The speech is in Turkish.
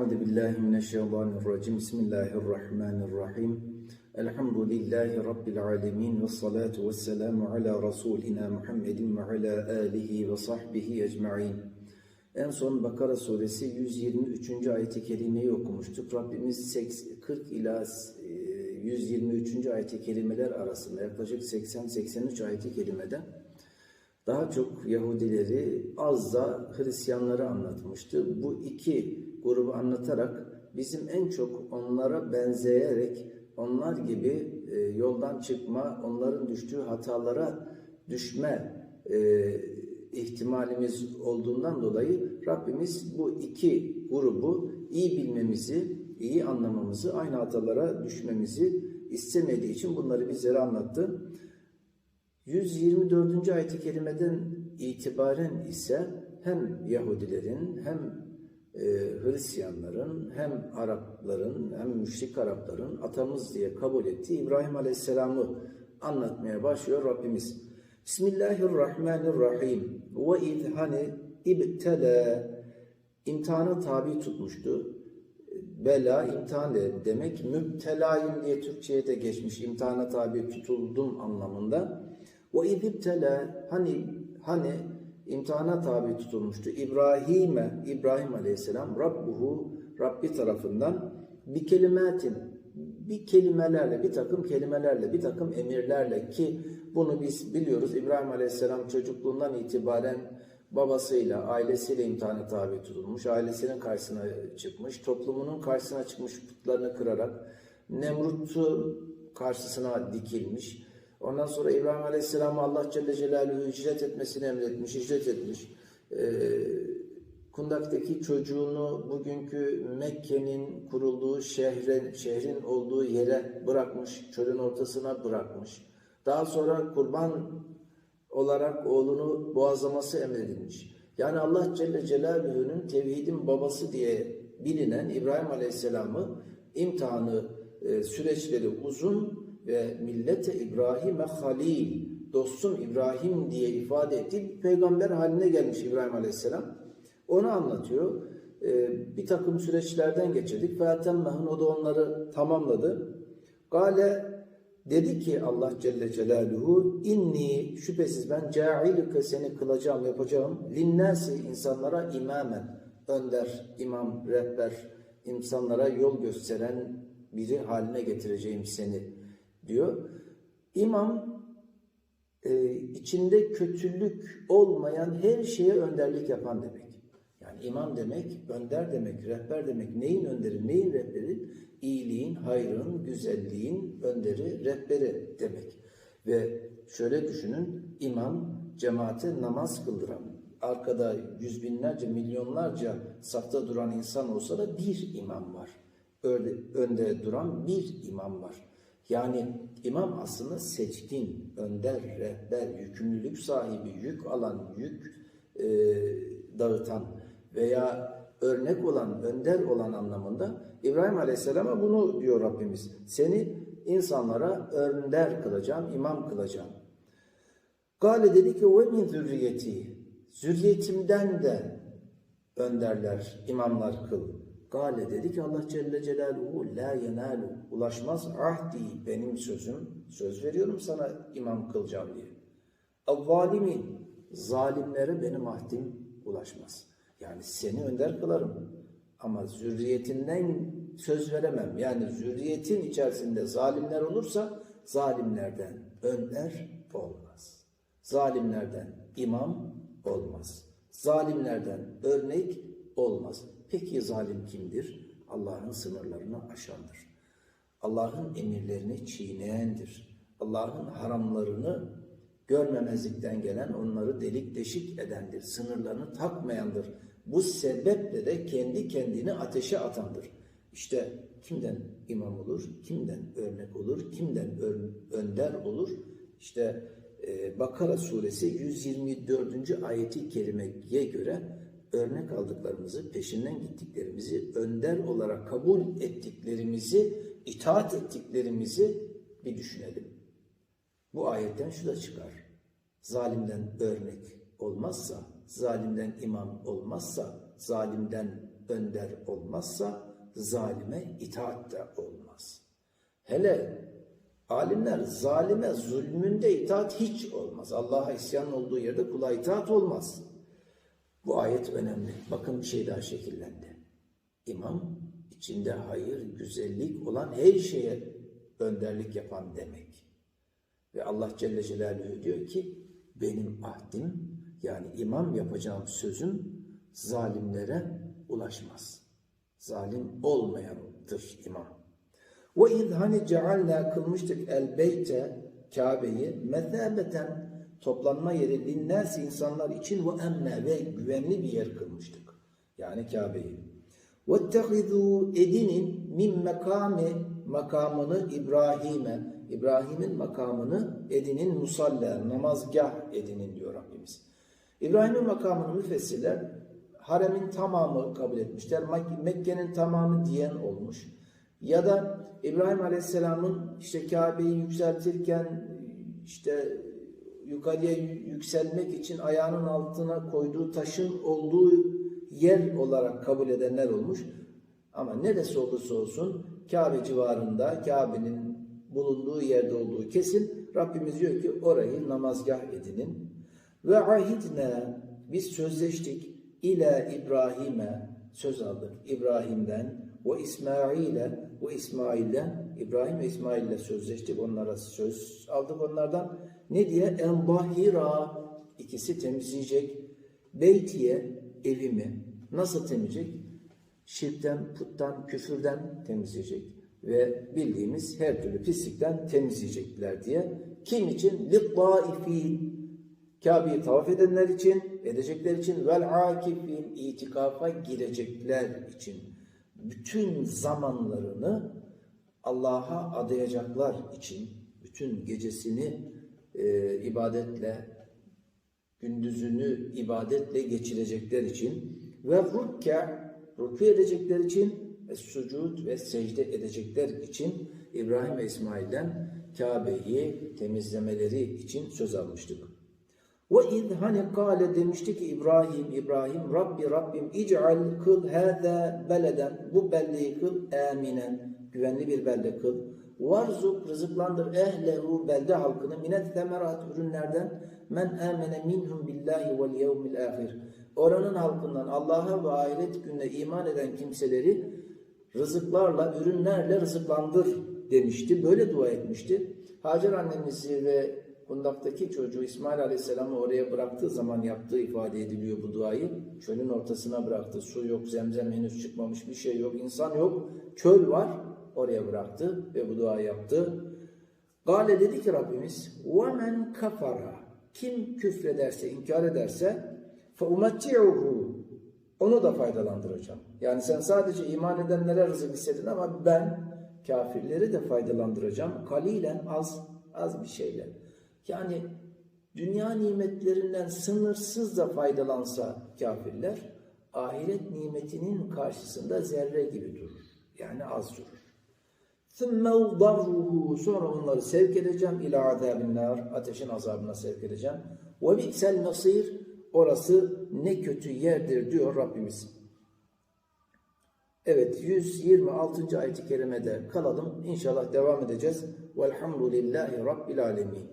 Euzu billahi mineşşeytanirracim. Bismillahirrahmanirrahim. Elhamdülillahi rabbil alamin ve salatu vesselamu ala rasulina Muhammedin ve ala alihi ve sahbihi ecmaîn. En son Bakara suresi 123. ayeti kerimeyi okumuştuk. Rabbimiz 80 40 ila e, 123. ayeti kerimeler arasında yaklaşık 80-83 ayeti kerimede daha çok Yahudileri az da Hristiyanları anlatmıştı. Bu iki grubu anlatarak bizim en çok onlara benzeyerek onlar gibi e, yoldan çıkma, onların düştüğü hatalara düşme e, ihtimalimiz olduğundan dolayı Rabbimiz bu iki grubu iyi bilmemizi, iyi anlamamızı, aynı hatalara düşmemizi istemediği için bunları bizlere anlattı. 124. ayet-i kerimeden itibaren ise hem Yahudilerin hem e, Hristiyanların hem Arapların hem müşrik Arapların atamız diye kabul ettiği İbrahim Aleyhisselam'ı anlatmaya başlıyor Rabbimiz. Bismillahirrahmanirrahim. Ve iz hani ibtele imtihana tabi tutmuştu. Bela imtihan demek. Müptelayım diye Türkçe'ye de geçmiş. İmtihana tabi tutuldum anlamında. Ve iz ibtele hani hani imtihana tabi tutulmuştu. İbrahim'e, İbrahim Aleyhisselam Rabbuhu, Rabbi tarafından bir kelimetin, bir kelimelerle, bir takım kelimelerle, bir takım emirlerle ki bunu biz biliyoruz. İbrahim Aleyhisselam çocukluğundan itibaren babasıyla, ailesiyle imtihana tabi tutulmuş, ailesinin karşısına çıkmış, toplumunun karşısına çıkmış putlarını kırarak, Nemrut'u karşısına dikilmiş, Ondan sonra İbrahim Aleyhisselam'a Allah Celle Celaluhu hicret etmesini emretmiş, hicret etmiş. Ee, Kundak'taki çocuğunu bugünkü Mekke'nin kurulduğu şehrin, şehrin olduğu yere bırakmış, çölün ortasına bırakmış. Daha sonra kurban olarak oğlunu boğazlaması emredilmiş. Yani Allah Celle Celaluhu'nun tevhidin babası diye bilinen İbrahim Aleyhisselam'ı imtihanı e, süreçleri uzun ve millete İbrahim'e halil, dostum İbrahim diye ifade ettiği peygamber haline gelmiş İbrahim Aleyhisselam. Onu anlatıyor. Ee, bir takım süreçlerden geçirdik. Fetemmehun o da onları tamamladı. Gale dedi ki Allah Celle Celaluhu inni şüphesiz ben cailüke seni kılacağım yapacağım linnâsi insanlara imamen önder, imam, rehber insanlara yol gösteren biri haline getireceğim seni diyor. İmam e, içinde kötülük olmayan her şeye önderlik yapan demek. Yani imam demek, önder demek, rehber demek. Neyin önderi, neyin rehberi? İyiliğin, hayrın, güzelliğin önderi, rehberi demek. Ve şöyle düşünün, imam cemaate namaz kıldıran, arkada yüz binlerce, milyonlarca safta duran insan olsa da bir imam var. Öyle önde duran bir imam var. Yani imam aslında seçkin, önder, rehber, yükümlülük sahibi, yük alan, yük e, dağıtan veya örnek olan, önder olan anlamında İbrahim Aleyhisselam'a bunu diyor Rabbimiz. Seni insanlara önder kılacağım, imam kılacağım. Gale dedi ki ve min zürriyeti zürriyetimden de önderler, imamlar kıl. Gale dedi ki Allah Celle Celaluhu la yenalu ulaşmaz ahdi benim sözüm söz veriyorum sana imam kılacağım diye. Avvalimi zalimlere benim ahdim ulaşmaz. Yani seni önder kılarım ama zürriyetinden söz veremem. Yani zürriyetin içerisinde zalimler olursa zalimlerden önder olmaz. Zalimlerden imam olmaz. Zalimlerden örnek olmaz. Peki zalim kimdir? Allah'ın sınırlarını aşandır. Allah'ın emirlerini çiğneyendir. Allah'ın haramlarını görmemezlikten gelen onları delik deşik edendir. Sınırlarını takmayandır. Bu sebeple de kendi kendini ateşe atandır. İşte kimden imam olur, kimden örnek olur, kimden önder olur? İşte Bakara suresi 124. ayeti kerimeye göre örnek aldıklarımızı, peşinden gittiklerimizi, önder olarak kabul ettiklerimizi, itaat ettiklerimizi bir düşünelim. Bu ayetten şu da çıkar. Zalimden örnek olmazsa, zalimden imam olmazsa, zalimden önder olmazsa zalime itaat de olmaz. Hele alimler zalime zulmünde itaat hiç olmaz. Allah'a isyan olduğu yerde kula itaat olmaz. Bu ayet önemli. Bakın bir şey daha şekillendi. İmam içinde hayır, güzellik olan her şeye önderlik yapan demek. Ve Allah Celle Celaluhu diyor ki benim ahdim yani imam yapacağım sözüm zalimlere ulaşmaz. Zalim olmayandır imam. Ve iz hani cealna kılmıştık el beyte Kabe'yi mezabeten toplanma yeri linnâs insanlar için ve emne ve güvenli bir yer kılmıştık. Yani Kabe'yi. وَاتَّخِذُوا edinin min makami makamını İbrahim'e İbrahim'in makamını edinin musalla, namazgah edinin diyor Rabbimiz. İbrahim'in makamını müfessirler haremin tamamı kabul etmişler. Mek- Mekke'nin tamamı diyen olmuş. Ya da İbrahim Aleyhisselam'ın işte Kabe'yi yükseltirken işte yukarıya yükselmek için ayağının altına koyduğu taşın olduğu yer olarak kabul edenler olmuş. Ama neresi olursa olsun Kabe civarında, Kabe'nin bulunduğu yerde olduğu kesin. Rabbimiz diyor ki orayı namazgah edinin. Ve ahidne biz sözleştik ila İbrahim'e söz aldık İbrahim'den ve İsmail'e ve İsmail'den İbrahim ve İsmail'le sözleştik onlara söz aldık onlardan. Ne diye? En bahira. İkisi temizleyecek. Beytiye evimi. Nasıl temizleyecek? Şirkten, puttan, küfürden temizleyecek. Ve bildiğimiz her türlü pislikten temizleyecekler diye. Kim için? Littaifin. Kabe'yi tavaf edenler için, edecekler için vel akifin itikafa girecekler için bütün zamanlarını Allah'a adayacaklar için bütün gecesini e, ibadetle gündüzünü ibadetle geçirecekler için ve rükâ rükû edecekler için sucud ve secde edecekler için İbrahim ve İsmail'den Kabe'yi temizlemeleri için söz almıştık. Ve iz hani kâle demişti ki İbrahim, İbrahim Rabbi Rabbim ic'al kıl hâzâ beleden bu beldeyi kıl aminen güvenli bir belde kıl. Varzuk rızıklandır ehlehu belde halkını minet temerat ürünlerden men amene minhum billahi vel yevmil ahir. Oranın halkından Allah'a ve ahiret gününe iman eden kimseleri rızıklarla, ürünlerle rızıklandır demişti. Böyle dua etmişti. Hacer annemizi ve kundaktaki çocuğu İsmail Aleyhisselam'ı oraya bıraktığı zaman yaptığı ifade ediliyor bu duayı. Çölün ortasına bıraktı. Su yok, zemzem henüz çıkmamış bir şey yok, insan yok. Çöl var Oraya bıraktı ve bu duayı yaptı. Gale dedi ki Rabbimiz وَمَنْ kafara Kim küfrederse, inkar ederse فَاُمَتِّعُهُ Onu da faydalandıracağım. Yani sen sadece iman edenlere rızık istedin ama ben kafirleri de faydalandıracağım. Kalilen az, az bir şeyle. Yani dünya nimetlerinden sınırsız da faydalansa kafirler, ahiret nimetinin karşısında zerre gibi durur. Yani az durur. ثُمَّ اُضَرُّهُ Sonra onları sevk edeceğim ila azabin nar, ateşin azabına sevk edeceğim. وَبِئْسَ الْمَصِيرِ Orası ne kötü yerdir diyor Rabbimiz. Evet 126. ayet-i kerimede kalalım. İnşallah devam edeceğiz. Velhamdülillahi Rabbil Alemin.